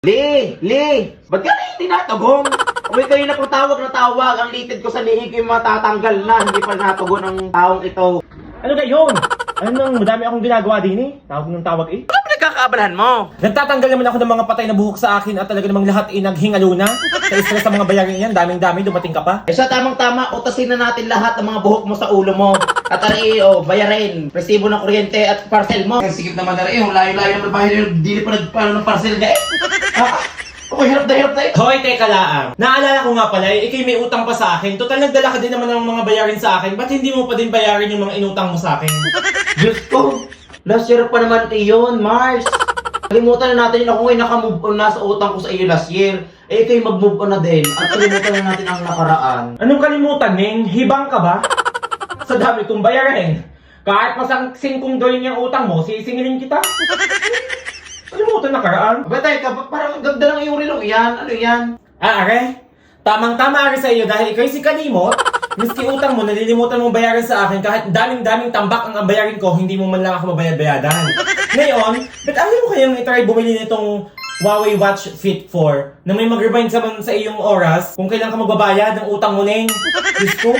Li! Li! Ba't ka na hindi natagong? Uy, kayo na pong tawag na tawag. Ang litid ko sa liig ko yung matatanggal na. Hindi pa natugon ang taong ito. Ano ga yun? Ano nang madami akong ginagawa din eh? Tawag ng tawag eh. Ano pinagkakaabalahan mo? Nagtatanggal naman ako ng mga patay na buhok sa akin at talaga namang lahat ay naghingalo na. Sa stress sa mga bayarin yan, daming-dami, dumating ka pa. Eh siya tamang-tama, utasin na natin lahat ng mga buhok mo sa ulo mo. At ari, oh, bayarin. Resibo ng kuryente at parcel mo. Ang sikip naman na rin, yung layo-layo ng bahay nyo, di pa nagpano ng parcel nga eh. Ah, ako hirap na hirap na eh. Hoy, teka lang. Naalala ko nga pala, eh, ikay may utang pa sa akin. Total, nagdala ka din naman ng mga bayarin sa akin. Ba't hindi mo pa din bayarin yung mga inutang mo sa akin? Diyos ko, last year pa naman iyon, Mars. Kalimutan na natin yun. ako ngayon nakamove on na sa utang ko sa iyo last year. Eh kayo mag-move on na din. At kalimutan na natin ang nakaraan. Anong kalimutan, Ning? Hibang ka ba? Sa dami kong bayarin. Kahit masang singkong doling yung utang mo, sisingilin kita. Kalimutan na karaan. Aba teka, ba- parang ang ganda ng iyong relo. Yan, ano yan? Ah, are? Tamang-tama are sa iyo dahil ikaw si Kalimot. Miski utang mo, nalilimutan mong bayaran sa akin kahit daming-daming tambak ang bayarin ko, hindi mo man lang ako mabayad-bayadan. Ngayon, ba't ayaw mo kayang itry bumili nitong Huawei Watch Fit 4 na may mag-remind sa, sa iyong oras kung kailan ka magbabayad ng utang mo, Neng? Diyos ko,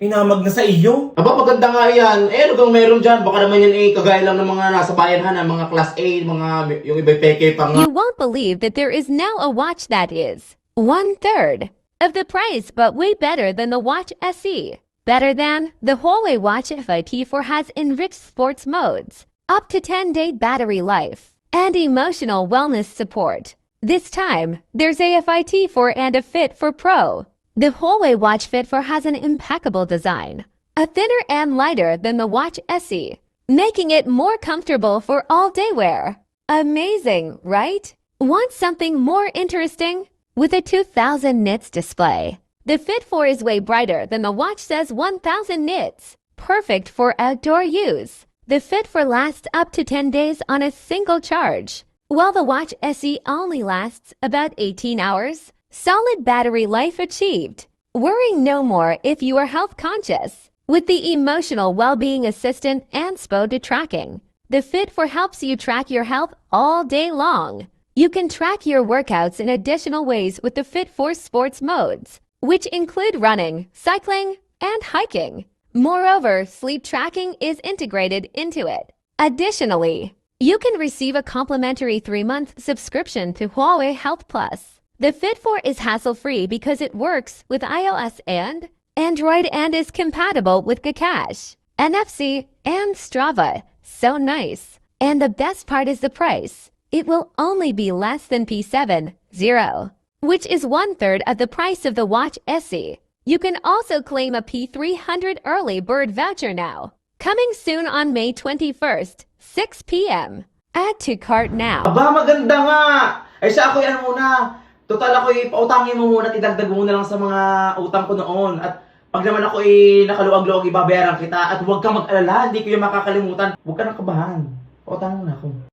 inamag na sa iyo. Aba, maganda nga yan. Eh, ano kang meron dyan? Baka naman yan eh, kagaya lang ng mga nasa bayan ha, mga class A, mga, yung iba peke pa nga. You won't believe that there is now a watch that is one third of the price, but way better than the Watch SE. Better than the Huawei Watch FIT4 has enriched sports modes, up to 10 day battery life, and emotional wellness support. This time, there's a FIT4 and a Fit for Pro. The Huawei Watch Fit 4 has an impeccable design, a thinner and lighter than the Watch SE, making it more comfortable for all day wear. Amazing, right? Want something more interesting? With a 2000 nits display, the Fit 4 is way brighter than the watch says 1000 nits. Perfect for outdoor use. The Fit 4 lasts up to 10 days on a single charge, while the Watch SE only lasts about 18 hours. Solid battery life achieved. Worry no more if you are health conscious. With the emotional well-being assistant and SPOD tracking, the Fit 4 helps you track your health all day long. You can track your workouts in additional ways with the Fit 4 sports modes, which include running, cycling, and hiking. Moreover, sleep tracking is integrated into it. Additionally, you can receive a complimentary three-month subscription to Huawei Health Plus. The Fit 4 is hassle-free because it works with iOS and Android and is compatible with Gcash, NFC, and Strava. So nice. And the best part is the price. It will only be less than P7 0, which is one third of the price of the Watch SE. You can also claim a P300 early bird voucher now. Coming soon on May 21st, 6 p.m. Add to cart now. Aba, maganda nga! Ay siya ako ano muna. Total ako pautangin mo muna at idagdag mo na lang sa mga utang ko noon. At pag naman ako eh, nakaluwag-luwag, ibabayaran kita. At huwag kang mag-alala, hindi ko yung makakalimutan. Huwag ka nang kabahan. Pautangin mo na ako.